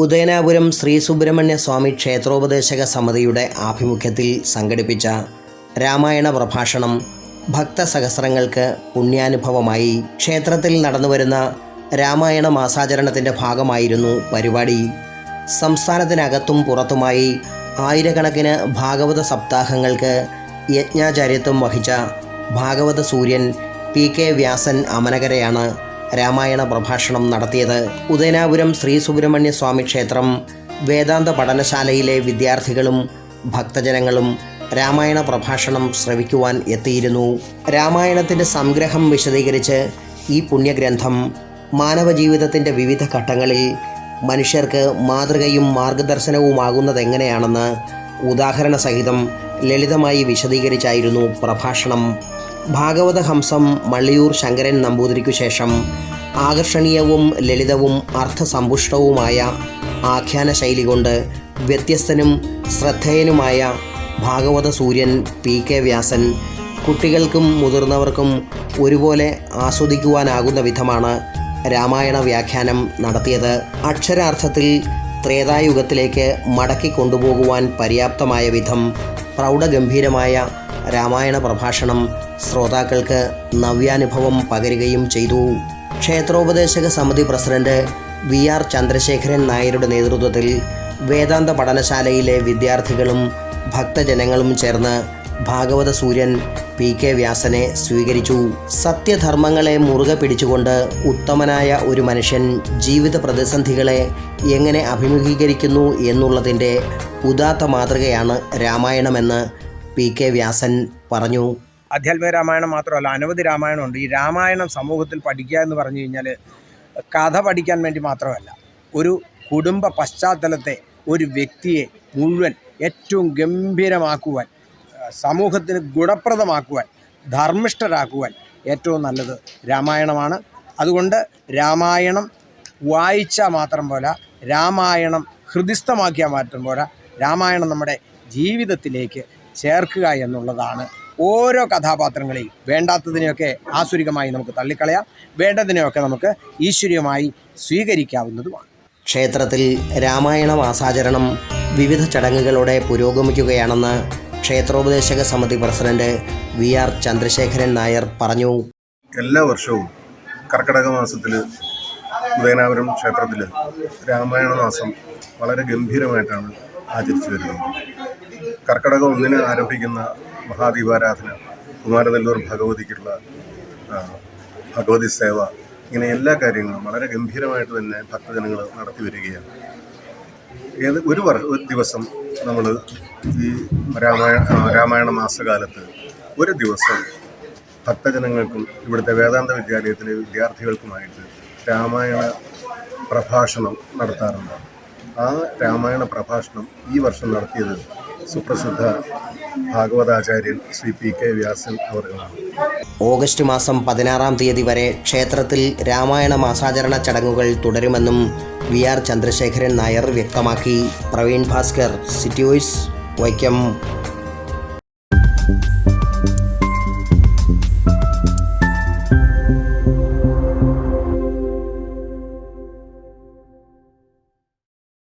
ഉദയനാപുരം ശ്രീ സുബ്രഹ്മണ്യ സ്വാമി ക്ഷേത്രോപദേശക സമിതിയുടെ ആഭിമുഖ്യത്തിൽ സംഘടിപ്പിച്ച രാമായണ പ്രഭാഷണം ഭക്തസഹസ്രങ്ങൾക്ക് പുണ്യാനുഭവമായി. ക്ഷേത്രത്തിൽ നടന്നുവരുന്ന രാമായണ മാസാചരണത്തിന്റെ ഭാഗമായിരുന്നു പരിപാടി. സംസ്ഥാനത്തിനകത്തും പുറത്തുമായി ആയിരക്കണക്കിന് ഭാഗവത സപ്താഹങ്ങൾക്ക് യജ്ഞാചാര്യത്വം വഹിച്ച ഭാഗവത സൂര്യൻ പി കെ വ്യാസൻ അമനകരയാണ് രാമായണ പ്രഭാഷണം നടത്തിയത് ഉദയനാപുരം ശ്രീ സുബ്രഹ്മണ്യ സ്വാമി ക്ഷേത്രം വേദാന്ത പഠനശാലയിലെ വിദ്യാർത്ഥികളും ഭക്തജനങ്ങളും രാമായണ പ്രഭാഷണം ശ്രവിക്കുവാൻ എത്തിയിരുന്നു. രാമായണത്തിന്റെ സംഗ്രഹം വിശദീകരിച്ച് ഈ പുണ്യഗ്രന്ഥം മാനവജീവിതത്തിന്റെ വിവിധ ഘട്ടങ്ങളിൽ മനുഷ്യർക്ക് മാതൃകയും മാർഗദർശനവുമാകുന്നതെങ്ങനെയാണെന്ന് ഉദാഹരണ സഹിതം ലളിതമായി വിശദീകരിച്ചായിരുന്നു പ്രഭാഷണം. ഭാഗവത ഹംസം മള്ളിയൂർ ശങ്കരൻ നമ്പൂതിരിക്കു ശേഷം ആകർഷണീയവും ലളിതവും അർത്ഥസമ്പുഷ്ടവുമായ ആഖ്യാന ശൈലി കൊണ്ട് വ്യത്യസ്തനും ശ്രദ്ധേയനുമായ ഭാഗവത സൂര്യൻ പി കെ വ്യാസൻ കുട്ടികൾക്കും മുതിർന്നവർക്കും ഒരുപോലെ ആസ്വദിക്കുവാനാകുന്ന വിധമാണ് രാമായണ വ്യാഖ്യാനം നടത്തിയത്. അക്ഷരാർത്ഥത്തിൽ ത്രേതായുഗത്തിലേക്ക് മടക്കി കൊണ്ടുപോകുവാൻ പര്യാപ്തമായ വിധം പ്രൗഢഗംഭീരമായ രാമായണ പ്രഭാഷണം ശ്രോതാക്കൾക്ക് നവ്യാനുഭവം പകരുകയും ചെയ്തു. ക്ഷേത്രോപദേശക സമിതി പ്രസിഡന്റ് വി ആർ ചന്ദ്രശേഖരൻ നായരുടെ നേതൃത്വത്തിൽ വേദാന്ത പഠനശാലയിലെ വിദ്യാർത്ഥികളും ഭക്തജനങ്ങളും ചേർന്ന് ഭാഗവത സൂര്യൻ പി കെ വ്യാസനെ സ്വീകരിച്ചു. സത്യധർമ്മങ്ങളെ മുറുകെ പിടിച്ചുകൊണ്ട് ഉത്തമനായ ഒരു മനുഷ്യൻ ജീവിത പ്രതിസന്ധികളെ എങ്ങനെ അഭിമുഖീകരിക്കുന്നു എന്നുള്ളതിന്റെ ഉദാത്ത മാതൃകയാണ് രാമായണമെന്ന് പി കെ വ്യാസൻ പറഞ്ഞു. അധ്യാത്മിക രാമായണം മാത്രമല്ല അനവധി രാമായണമുണ്ട്. ഈ രാമായണം സമൂഹത്തിൽ പഠിക്കുക എന്ന് പറഞ്ഞു കഴിഞ്ഞാൽ കഥ പഠിക്കാൻ വേണ്ടി മാത്രമല്ല ഒരു കുടുംബ പശ്ചാത്തലത്തെ ഒരു വ്യക്തിയെ മുഴുവൻ ഏറ്റവും ഗംഭീരമാക്കുവാൻ സമൂഹത്തിന് ഗുണപ്രദമാക്കുവാൻ ധർമ്മിഷ്ഠരാക്കുവാൻ ഏറ്റവും നല്ലത് രാമായണമാണ്. അതുകൊണ്ട് രാമായണം വായിച്ചാൽ മാത്രം പോരാ രാമായണം ഹൃദിസ്ഥമാക്കിയാൽ മാത്രം പോരാ രാമായണം നമ്മുടെ ജീവിതത്തിലേക്ക് ചേർക്കുക എന്നുള്ളതാണ് ഓരോ കഥാപാത്രങ്ങളെയും വേണ്ടാത്തതിനെയൊക്കെ ആസുരികമായി നമുക്ക് തള്ളിക്കളയാം. വേണ്ടതിനെയൊക്കെ നമുക്ക് ഈശ്വര്യമായി സ്വീകരിക്കാവുന്നതുമാണ്. ക്ഷേത്രത്തിൽ രാമായണ മാസാചരണം വിവിധ ചടങ്ങുകളോടെ പുരോഗമിക്കുകയാണെന്ന് ക്ഷേത്രോപദേശക സമിതി president V R Chandrasekharan Nair പറഞ്ഞു. എല്ലാ വർഷവും കർക്കിടക മാസത്തിൽ ഉദയനാപുരം ക്ഷേത്രത്തിൽ രാമായണ മാസം വളരെ ഗംഭീരമായിട്ടാണ് ആചരിച്ചു വരുന്നത്. കർക്കിടകം ഒന്നിന് ആരംഭിക്കുന്ന മഹാദീപാരാധന കുമാരനെല്ലൂർ ഭഗവതിക്കുള്ള ഭഗവതി സേവ ഇങ്ങനെ എല്ലാ കാര്യങ്ങളും വളരെ ഗംഭീരമായിട്ട് തന്നെ ഭക്തജനങ്ങൾ നടത്തി വരികയാണ്. ഏത് ഒരു വർ ഒരു ദിവസം നമ്മൾ ഈ രാമായണ രാമായണ മാസകാലത്ത് ഒരു ദിവസം ഭക്തജനങ്ങൾക്കും ഇവിടുത്തെ വേദാന്ത വിദ്യാലയത്തിലെ വിദ്യാർത്ഥികൾക്കുമായിട്ട് രാമായണ പ്രഭാഷണം നടത്താറുണ്ട്. ആ രാമായണ പ്രഭാഷണം ഈ വർഷം നടത്തിയത് സുപ്രസിദ്ധ ഭാഗവതാചാര്യൻ ശ്രീ പി കെ വ്യാസൻ അവർകളാണ് ഓഗസ്റ്റ് മാസം പതിനാറാം തീയതി വരെ ക്ഷേത്രത്തിൽ രാമായണ മാസാചരണ ചടങ്ങുകൾ തുടരുമെന്നും വി ആർ ചന്ദ്രശേഖരൻ നായർ വ്യക്തമാക്കി. പ്രവീൺ ഭാസ്കർ സിറ്റി വൈക്കം.